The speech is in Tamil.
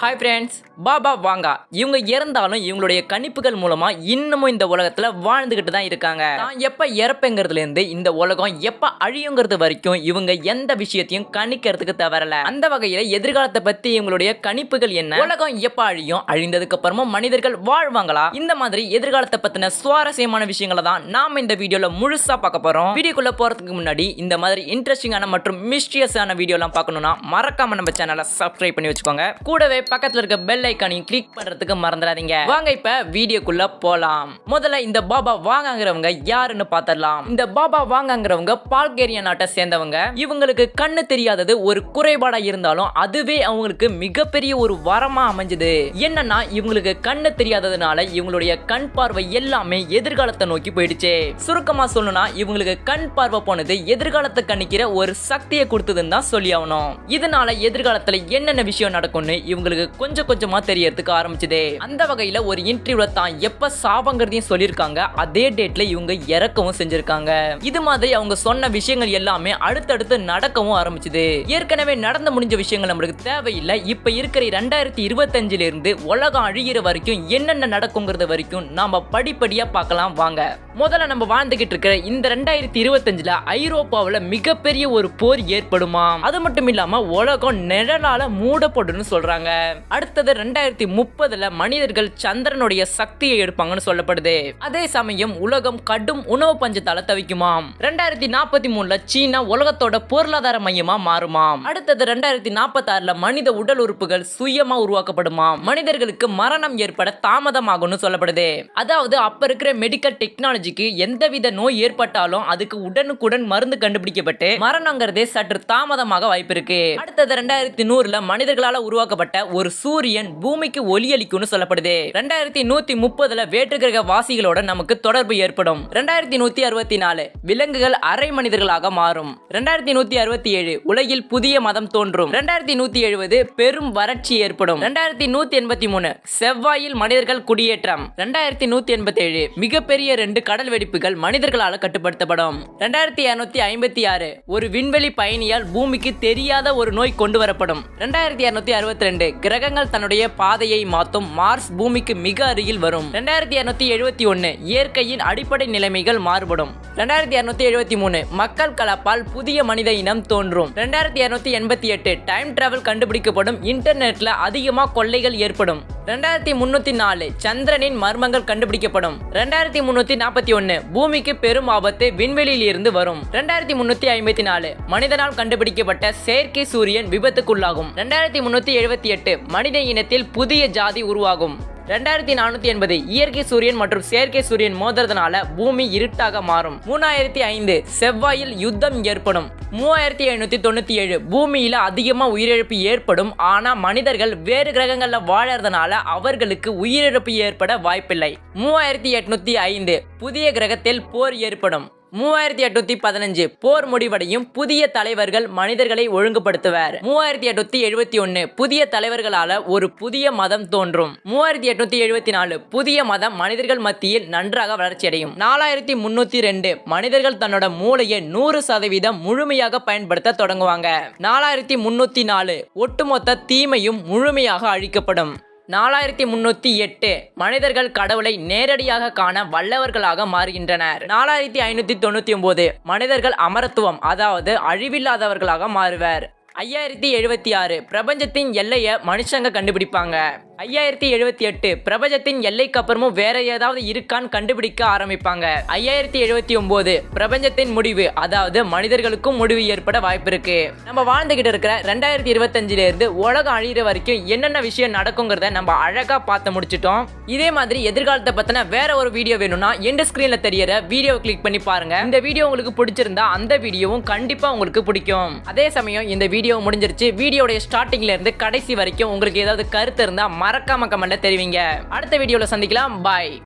ஹாய் ஃப்ரெண்ட்ஸ் பாபா வாங்கா இவங்க இறந்தாலும் இவங்களுடைய கணிப்புகள் மூலமா இன்னமும் இந்த உலகத்துல வாழ்ந்துகிட்டு தான் இருக்காங்க. தான் எப்ப இறப்புங்கிறதுல இருந்து இந்த உலகம் எப்ப அழியுங்கிறது வரைக்கும் இவங்க எந்த விஷயத்தையும் கணிக்கிறதுக்கு தவறல. அந்த வகையில எதிர்காலத்தை பத்தி இவங்களுடைய கணிப்புகள் என்ன? உலகம் எப்ப அழியும்? அழிந்ததுக்கு அப்புறமும் மனிதர்கள் வாழ்வாங்களா? இந்த மாதிரி எதிர்காலத்தை பத்தின சுவாரஸ்யமான விஷயங்களை தான் நாம இந்த வீடியோல முழுசா பார்க்க போறோம். வீடியோக்குள்ள போறதுக்கு முன்னாடி இந்த மாதிரி இன்ட்ரெஸ்டிங்கான மற்றும் மிஸ்டியஸான வீடியோலாம் பார்க்கணும்னா மறக்காம நம்ம சேனலை சப்ஸ்கிரைப் பண்ணி வச்சுக்கோங்க. கூடவே பக்கத்துல இருக்க பெல் ஐக்கானையும் கிளிக் பண்றதுக்கு மறந்துடாதீங்க. வாங்க இப்ப வீடியோக்குள்ள போலாம். முதல்ல இந்த பாபா வாங்கங்கிறவங்க யாருன்னு பாத்திரலாம். இந்த பாபா வாங்கங்கிறவங்க பால்கேரியா நாட்டை சேர்ந்தவங்க. இவங்களுக்கு கண்ணு தெரியாதது ஒரு குறைபாடா இருந்தாலும் அதுவே அவங்களுக்கு மிகப்பெரிய ஒரு வரமா அமைஞ்சது. என்னன்னா இவங்களுக்கு கண்ணு தெரியாததுனால இவங்களுடைய கண் பார்வை எல்லாமே எதிர்காலத்தை நோக்கி போயிடுச்சு. சுருக்கமா சொல்லணும்னா இவங்களுக்கு கண் பார்வை போனது எதிர்காலத்தை கணிக்கிற ஒரு சக்தியை கொடுத்ததுன்னு தான் சொல்லி ஆகணும். இதனால எதிர்காலத்துல என்னென்ன விஷயம் நடக்கும்னு இவங்களுக்கு கொஞ்சம் கொஞ்சமா தெரியறதுக்கு ஆரம்பிச்சது. அந்த வகையில ஒரு இன்டர்வியூல தான் எப்ப சாபங்கிறதையும் சொல்லியிருக்காங்க. அதே டேட்ல இவங்க இறக்கவும் செஞ்சிருக்காங்க. இது மாதிரி அவங்க சொன்ன விஷயங்கள் எல்லாமே அடுத்தடுத்து நடக்கவும் ஆரம்பிச்சது. ஏற்கனவே நடந்து முடிஞ்ச விஷயங்கள் நம்மளுக்கு தேவையில்லை. இப்ப இருக்கிற ரெண்டாயிரத்தி இருபத்தஞ்சுல இருந்து உலகம் அழியிற வரைக்கும் என்னென்ன நடக்குங்கிறது வரைக்கும் நாம படிப்படியா பார்க்கலாம் வாங்க. முதல்ல நம்ம வாழ்ந்துகிட்டு இருக்கிற இந்த ரெண்டாயிரத்தி இருபத்தஞ்சுல ஐரோப்பாவில் மிகப்பெரிய ஒரு போர் ஏற்படுமா? அது மட்டும் இல்லாம உலகம் நிழலால மூடப்படும்னு சொல்றாங்க. அடுத்தது ரெண்டாயிரத்தி முப்பதுல மனிதர்கள் சந்திரனுடைய சக்தியை எடுப்பாங்கன்னு சொல்லப்படுது. அதே சமயம் உலகம் கடும் உணவு பஞ்சத்தால தவிக்குமாம். ரெண்டாயிரத்தி நாற்பத்தி மூணுல சீனா உலகத்தோட பொருளாதார மையமா மாறுமாம். அடுத்தது ரெண்டாயிரத்தி நாற்பத்தி ஆறுல மனித உடல் உறுப்புகள் சுயமா உருவாக்கப்படுமாம். மனிதர்களுக்கு மரணம் ஏற்பட தாமதமாகும்னு சொல்லப்படுது. அதாவது அப்ப இருக்கிற மெடிக்கல் டெக்னாலஜிக்கு எந்தவித நோய் ஏற்பட்டாலும் அதுக்கு உடனுக்குடன் மருந்து கண்டுபிடிக்கப்பட்டு மரணங்கிறதே சற்று தாமதமாக வாய்ப்பு இருக்கு. அடுத்தது ரெண்டாயிரத்தி நூறுல மனிதர்களால் உருவாக்கப்பட்ட ஒரு சூரியன் பூமிக்கு ஒளியளிக்கும்னு சொல்லப்படுது. ரெண்டாயிரத்தி நூத்தி முப்பதுல வேற்றுக்கிரக வாசிகளோட நமக்கு தொடர்பு ஏற்படும். ரெண்டாயிரத்தி நூத்தி அறுபத்தி நாலு விலங்குகள் அரை மனிதர்களாக மாறும். ரெண்டாயிரத்தி நூத்தி அறுபத்தி ஏழு உலகில் புதிய மதம் தோன்றும். ரெண்டாயிரத்தி நூத்தி எழுபது பெரும் வறட்சி ஏற்படும். ரெண்டாயிரத்தி நூத்தி எண்பத்தி மூணு செவ்வாயில் மனிதர்கள் குடியேற்றம். ரெண்டாயிரத்தி நூத்தி எண்பத்தி ஏழு மிகப்பெரிய ரெண்டு கடல் வெடிப்புகள் மனிதர்களால் கட்டுப்படுத்தப்படும். ரெண்டாயிரத்தி இருநூத்தி ஐம்பத்தி ஆறு ஒரு விண்வெளி பயணியால் பூமிக்கு தெரியாத ஒரு நோய் கொண்டு வரப்படும் ரெண்டாயிரத்தி இருநூத்தி அறுபத்தி ரெண்டு கிரகங்கள் தன்னுடைய பாதையை மாற்றும் மார்ஸ் பூமிக்கு மிக அருகில் வரும். ரெண்டாயிரத்தி இருநூத்தி எழுபத்தி ஒன்னு இயற்கையின் அடிப்படை நிலைமைகள் மாறுபடும். ரெண்டாயிரத்தி இருநூத்தி எழுபத்தி மூணு மக்கள் கலப்பால் புதிய மனித இனம் தோன்றும். ரெண்டாயிரத்தி இருநூத்தி எண்பத்தி எட்டு டைம் டிராவல் கண்டுபிடிக்கப்படும். இன்டர்நெட்ல அதிகமாக கொள்ளைகள் ஏற்படும். ரெண்டாயிரத்தி முன்னூத்தி நாலு சந்திரனின் மர்மங்கள் கண்டுபிடிக்கப்படும். ரெண்டாயிரத்தி முன்னூத்தி நாற்பத்தி ஒன்னு பூமிக்கு பெரும் ஆபத்து விண்வெளியில் இருந்து வரும். ரெண்டாயிரத்தி முன்னூத்தி ஐம்பத்தி நாலு மனிதனால் கண்டுபிடிக்கப்பட்ட செயற்கை சூரியன் விபத்துக்குள்ளாகும். ரெண்டாயிரத்தி முன்னூத்தி எழுபத்தி எட்டு மனித இனத்தில் புதிய ஜாதி உருவாகும். ரெண்டாயிரத்தி நானூத்தி எண்பது இயற்கை சூரியன் மற்றும் செயற்கை சூரியன் மோதுறதுனால பூமி இருட்டாக மாறும். மூணாயிரத்தி ஐந்து செவ்வாயில் யுத்தம் ஏற்படும். மூவாயிரத்தி ஐநூத்தி தொண்ணூத்தி ஏழு பூமியில அதிகமா உயிரிழப்பு ஏற்படும். ஆனா மனிதர்கள் வேறு கிரகங்கள்ல வாழறதுனால அவர்களுக்கு உயிரிழப்பு ஏற்பட வாய்ப்பில்லை. மூவாயிரத்தி எட்நூத்தி ஐந்து புதிய கிரகத்தில் போர் ஏற்படும். மூவாயிரத்தி எட்நூத்தி பதினஞ்சு போர் முடிவடையும் புதிய தலைவர்கள் மனிதர்களை ஒழுங்குபடுத்துவர். மூவாயிரத்தி எட்நூத்தி எழுபத்தி ஒன்னு புதிய தலைவர்களால ஒரு புதிய மதம் தோன்றும். மூவாயிரத்தி எட்நூத்தி எழுபத்தி நாலு புதிய மதம் மனிதர்கள் மத்தியில் நன்றாக வளர்ச்சியடையும். நாலாயிரத்தி முன்னூத்தி ரெண்டு மனிதர்கள் தன்னோட மூளையை நூறு சதவீதம் முழுமையாக பயன்படுத்த தொடங்குவாங்க. நாலாயிரத்தி முன்னூத்தி நாலு ஒட்டுமொத்த தீமையும் முழுமையாக அழிக்கப்படும். நாலாயிரத்தி முன்னூத்தி எட்டு. மனிதர்கள் கடவுளை நேரடியாக காண வல்லவர்களாக மாறுகின்றனர். நாலாயிரத்தி ஐநூத்தி தொண்ணூத்தி ஒன்பது. மனிதர்கள் அமரத்துவம் அதாவது அழிவில்லாதவர்களாக மாறுவர். ஐயாயிரத்தி எழுபத்தி ஆறு. பிரபஞ்சத்தின் எல்லையை மனுஷங்க கண்டுபிடிப்பாங்க. ஐயாயிரத்தி எழுபத்தி எட்டு. பிரபஞ்சத்தின் எல்லைக்கு அப்புறமும் வேற ஏதாவது இருக்கான்னு கண்டுபிடிக்க ஆரம்பிப்பாங்க. ஐயாயிரத்தி எழுபத்தி ஒன்பது பிரபஞ்சத்தின் முடிவு அதாவது மனிதர்களுக்கும் முடிவு ஏற்பட வாய்ப்பு இருக்கு. நம்ம வாழ்ந்துகிட்டு இருக்கிற ரெண்டாயிரத்தி இருபத்தஞ்சுல இருந்து உலகம் அழியிற வரைக்கும் என்னென்ன விஷயம் நடக்குங்கிறத நம்ம அழகா பார்த்து முடிச்சிட்டோம். இதே மாதிரி எதிர்காலத்தை பத்தின வேற ஒரு வீடியோ வேணும்னா எந்த ஸ்கிரீன்ல தெரியற வீடியோ கிளிக் பண்ணி பாருங்க. இந்த வீடியோ உங்களுக்கு பிடிச்சிருந்தா அந்த வீடியோவும் கண்டிப்பா உங்களுக்கு பிடிக்கும். அதே சமயம் இந்த வீடியோ முடிஞ்சிருச்சு. வீடியோடைய ஸ்டார்டிங்ல இருந்து கடைசி வரைக்கும் உங்களுக்கு ஏதாவது கருத்து இருந்தா மறக்காம கமெண்ட்ல தெரிவிங்க. அடுத்த வீடியோவில் சந்திக்கலாம். பாய்